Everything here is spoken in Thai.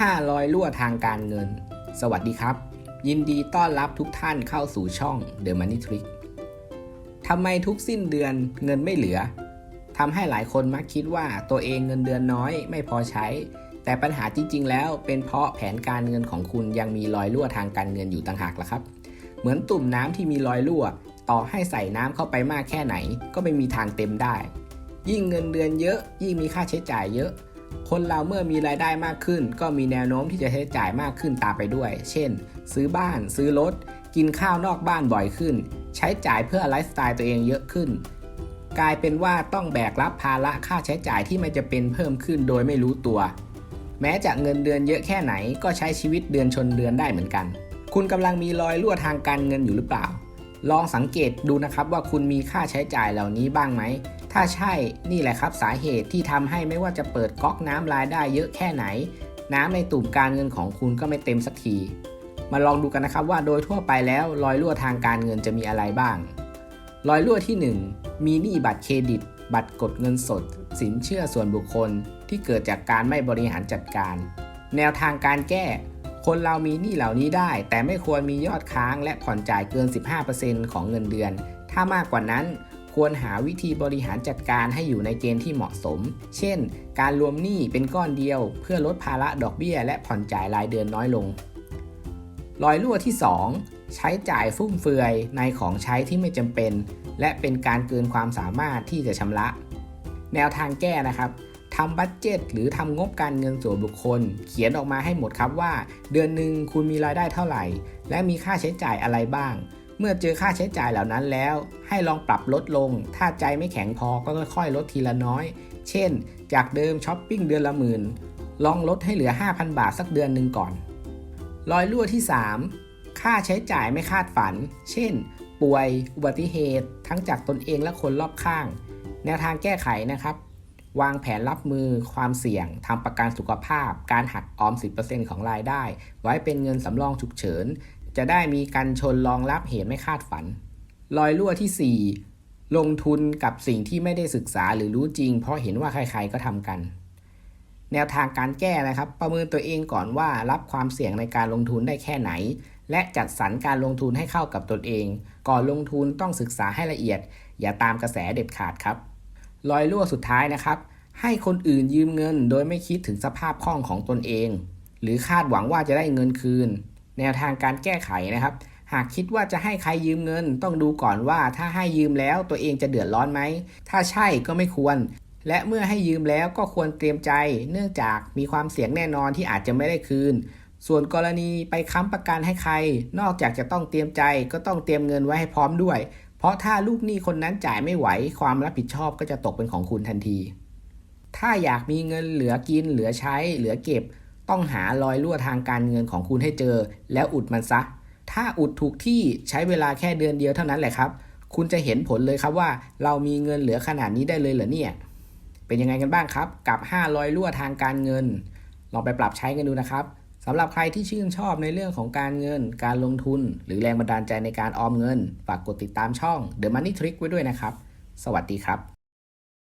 5รอยรั่วทางการเงิน สวัสดีครับ ยินดีต้อนรับทุกท่านเข้าสู่ช่อง The Money Trick ทำไมทุกสิ้นเดือนเงินไม่เหลือทำให้หลายคนมักคิดว่าตัวเองเงินเดือนน้อยไม่พอใช้ แต่ปัญหาจริง ๆ แล้วเป็นเพราะแผนการเงินของคุณยังมีรอยรั่วทางการเงินอยู่ต่างหากล่ะครับ เหมือนตุ่มน้ำที่มีรอยรั่ว ต่อให้ใส่น้ำเข้าไปมากแค่ไหน ก็ไม่มีทางเต็มได้ ยิ่งเงินเดือนเยอะ ยิ่งมีค่าใช้จ่ายเยอะ คนเราเมื่อมีรายได้มากขึ้น ก็มีแนวโน้มที่จะใช้จ่ายมากขึ้นตามไปด้วย เช่น ซื้อบ้าน ซื้อรถ กินข้าวนอกบ้านบ่อยขึ้น ใช้จ่ายเพื่อไลฟ์สไตล์ตัวเองเยอะขึ้น กลายเป็นว่าต้องแบกรับภาระค่าใช้จ่ายที่ไม่จะเป็นเพิ่มขึ้นโดยไม่รู้ตัว แม้จะเงินเดือนเยอะแค่ไหน ก็ใช้ชีวิตเดือนชนเดือนได้เหมือนกัน คุณกำลังมีรอยรั่วทางการเงินอยู่หรือเปล่า ลองสังเกตดูนะครับว่าคุณมีค่าใช้จ่ายเหล่านี้บ้างไหม ถ้าใช่นี่แหละครับสาเหตุที่ทำให้ไม่ว่าจะเปิดก๊อกน้ำรายได้เยอะแค่ไหน น้ำในตุ่มการเงินของคุณก็ไม่เต็มสักที มาลองดูกันนะครับว่าโดยทั่วไปแล้วรอยรั่วทางการเงินจะมีอะไรบ้าง รอยรั่วที่ 1 มีหนี้บัตรเครดิต บัตรกดเงินสด สินเชื่อส่วนบุคคลที่เกิดจากการไม่บริหารจัดการ แนวทางการแก้ คนเรามีหนี้เหล่านี้ได้ แต่ไม่ควรมียอดค้างและผ่อนจ่ายเกิน 15%ของเงินเดือน ถ้ามากกว่านั้น ควรหาวิธีบริหารจัดการให้อยู่ในเกณฑ์ที่เหมาะสม เช่น การรวมหนี้เป็นก้อนเดียว เพื่อลดภาระดอกเบี้ย และผ่อนจ่ายรายเดือนน้อยลง รอยรั่วที่ 2 ใช้จ่ายฟุ่มเฟือยในของใช้ที่ไม่จำเป็น และเป็นการเกินความสามารถที่จะชำระ แนวทางแก้นะครับทำบัตเจตหรือทำงบการเงินส่วนบุคคล เขียนออกมาให้หมดครับว่า เดือนหนึ่งคุณมีรายได้เท่าไหร่ และมีค่าใช้จ่ายอะไรบ้าง เมื่อเจอค่าใช้จ่ายเหล่านั้นแล้ว ให้ลองปรับลดลง ถ้าใจไม่แข็งพอก็ค่อยๆ ลดทีละน้อย เช่น จากเดิมช้อปปิ้งเดือนละหมื่น ลองลดให้เหลือ 5,000 บาทสักเดือนหนึ่งก่อน รอยรั่วที่ 3 ค่าใช้จ่ายไม่คาดฝัน เช่น ป่วย อุบัติเหตุ ทั้งจากตนเองและคนรอบข้าง แนวทางแก้ไขนะครับ วางแผนรับมือ ความเสี่ยงทำประกันสุขภาพ การหักออม 10%ของรายได้ ไว้เป็นเงินสำรองฉุกเฉิน จะได้มีการชนรองรับเหตุไม่คาดฝัน รอยรั่วที่ 4 ลงทุนกับสิ่งที่ไม่ได้ศึกษาหรือรู้จริง เพราะเห็นว่าใครๆก็ทำกัน แนวทางการแก้นะครับ ประเมินตัวเองก่อนว่ารับความเสี่ยงในการลงทุนได้แค่ไหน และจัดสรรการลงทุนให้เข้ากับตนเอง ก่อนลงทุนต้องศึกษาให้ละเอียด อย่าตามกระแสเด็ดขาดครับ รอยรั่วสุดท้ายนะครับ ให้คนอื่นยืมเงิน โดยไม่คิดถึงสภาพคล่องของตนเอง หรือคาดหวังว่าจะได้เงินคืน แนวทางการแก้ไขนะครับ หากคิดว่าจะให้ใครยืมเงิน ต้องดูก่อนว่าถ้าให้ยืมแล้วตัวเองจะเดือดร้อนไหม ถ้าใช่ก็ไม่ควร และเมื่อให้ยืมแล้วก็ควรเตรียมใจ เนื่องจากมีความเสี่ยงแน่นอนที่อาจจะไม่ได้คืน ส่วนกรณีไปค้ำประกันให้ใคร นอกจากจะต้องเตรียมใจ ก็ต้องเตรียมเงินไว้ให้พร้อมด้วย เพราะถ้าลูกหนี้คนนั้นจ่ายไม่ไหว ความรับผิดชอบก็จะตกเป็นของคุณทันที ถ้าอยากมีเงินเหลือกินเหลือใช้เหลือเก็บ ต้องหารอยรั่วทางการเงินของคุณให้เจอ แล้วอุดมันซะ ถ้าอุดถูกที่ใช้เวลาแค่เดือนเดียวเท่านั้นแหละครับ คุณจะเห็นผลเลยครับว่า เรามีเงินเหลือขนาดนี้ได้เลยเหรอเนี่ย เป็นยังไงกันบ้างครับ กับ5รอยรั่วทางการเงิน ลองไปปรับใช้กันดูนะครับสำหรับใครที่ชื่นชอบในเรื่องของการเงิน การลงทุน หรือแรงบันดาลใจในการออมเงิน ฝากกดติดตามช่อง The Money Trick ไว้ด้วยนะครับ สวัสดีครับ